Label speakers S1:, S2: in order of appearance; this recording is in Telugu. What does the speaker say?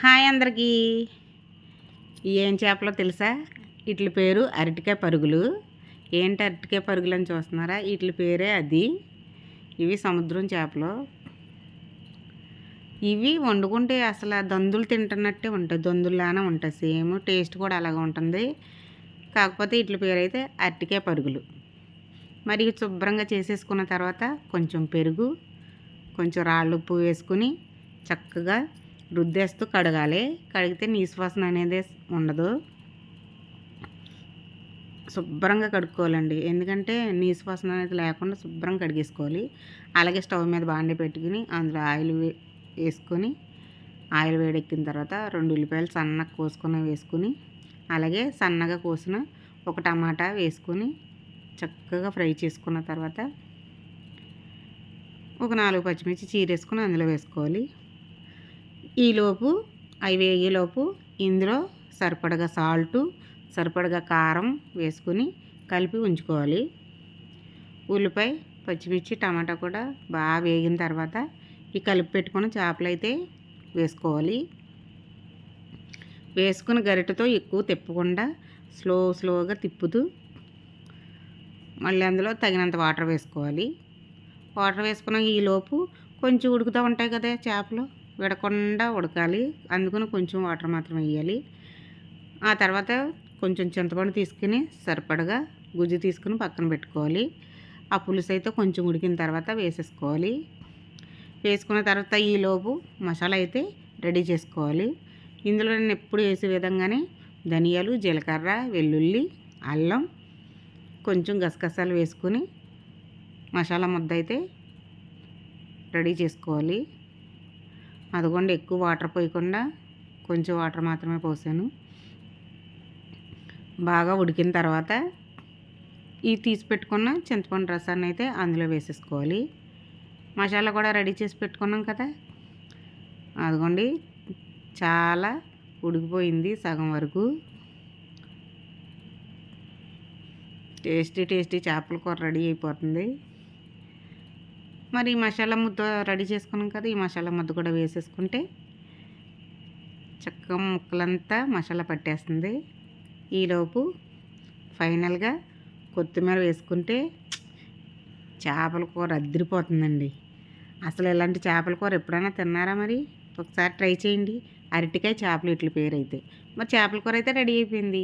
S1: హాయ్ అందరికీ. ఏం చేపలో తెలుసా? వీటి పేరు అరటికాయ పరుగులు. ఏంటి అరటికాయ పరుగులు అని చూస్తున్నారా? వీటి పేరే అది. ఇవి సముద్రం చేపలు. ఇవి వండుకుంటే అసలు దందులు తింటున్నట్టే ఉంటాయి. దొందుల్లానే ఉంటాయి. సేమ్ టేస్ట్ కూడా అలాగే ఉంటుంది. కాకపోతే వీటి పేరు అయితే అరటికాయ పరుగులు. మరి శుభ్రంగా చేసేసుకున్న తర్వాత కొంచెం పెరుగు కొంచెం రాళ్ళు ఉప్పు వేసుకుని చక్కగా రుద్దేస్తూ కడగాలి. కడిగితే నీసువాసన అనేది ఉండదు. శుభ్రంగా కడుక్కోవాలండి. ఎందుకంటే నీసువాసన అనేది లేకుండా శుభ్రంగా కడిగేసుకోవాలి. అలాగే స్టవ్ మీద బాండి పెట్టుకుని అందులో ఆయిల్ వేసుకొని ఆయిల్ వేడెక్కిన తర్వాత రెండు ఉల్లిపాయలు సన్నగా కోసుకొని వేసుకుని అలాగే సన్నగా కోసిన ఒక టమాటా వేసుకొని చక్కగా ఫ్రై చేసుకున్న తర్వాత ఒక నాలుగు పచ్చిమిర్చి చీరేసుకొని అందులో వేసుకోవాలి. ఈలోపు అవి వేగేలోపు ఇందులో సరిపడగా సాల్టు సరిపడగా కారం వేసుకుని కలిపి ఉంచుకోవాలి. ఉల్లిపాయ పచ్చిమిర్చి టమాటా కూడా బాగా వేగిన తర్వాత ఈ కలిపి పెట్టుకున్న చేపలు అయితే వేసుకోవాలి. వేసుకుని గరిటతో ఎక్కువ తిప్పకుండా స్లో స్లోగా తిప్పుతూ మళ్ళీ అందులో తగినంత వాటర్ వేసుకోవాలి. వాటర్ వేసుకున్న ఈలోపు కొంచెం ఉడుకుతూ ఉంటాయి కదా చేపలు. విడకుండా ఉడకాలి. అందుకని కొంచెం వాటర్ మాత్రం వేయాలి. ఆ తర్వాత కొంచెం చింతపండు తీసుకుని సరిపడగా గుజ్జు తీసుకుని పక్కన పెట్టుకోవాలి. ఆ పులుసు అయితే కొంచెం ఉడికిన తర్వాత వేసేసుకోవాలి. వేసుకున్న తర్వాత ఈలోపు మసాలా అయితే రెడీ చేసుకోవాలి. ఇందులో నేను ఎప్పుడు వేసే విధంగానే ధనియాలు జీలకర్ర వెల్లుల్లి అల్లం కొంచెం గసగసాలు వేసుకొని మసాలా ముద్ద అయితే రెడీ చేసుకోవాలి. అదిగోండి ఎక్కువ వాటర్ పోయకుండా కొంచెం వాటర్ మాత్రమే పోసాను. బాగా ఉడికిన తర్వాత ఈ తీసి పెట్టుకున్న చింతపండు రసాన్ని అయితే అందులో వేసేసుకోవాలి. మసాలా కూడా రెడీ చేసి పెట్టుకున్నాం కదా. అదిగోండి చాలా ఉడికిపోయింది సగం వరకు. టేస్టీ టేస్టీ చేపల కూర రెడీ అయిపోతుంది. మరి ఈ మసాలా ముద్ద రెడీ చేసుకున్నాం కదా ఈ మసాలా ముద్ద కూడా వేసేసుకుంటే చక్కగా ముక్కలంతా మసాలా పట్టేస్తుంది. ఈలోపు ఫైనల్గా కొత్తిమీర వేసుకుంటే చేపల కూర అద్దరిపోతుందండి. అసలు ఇలాంటి చేపల కూర ఎప్పుడైనా తిన్నారా మరి? ఒకసారి ట్రై చేయండి. అరటికాయ చేపలు ఇట్ల పేరు అయితే మరి చేపల కూర అయితే రెడీ అయిపోయింది.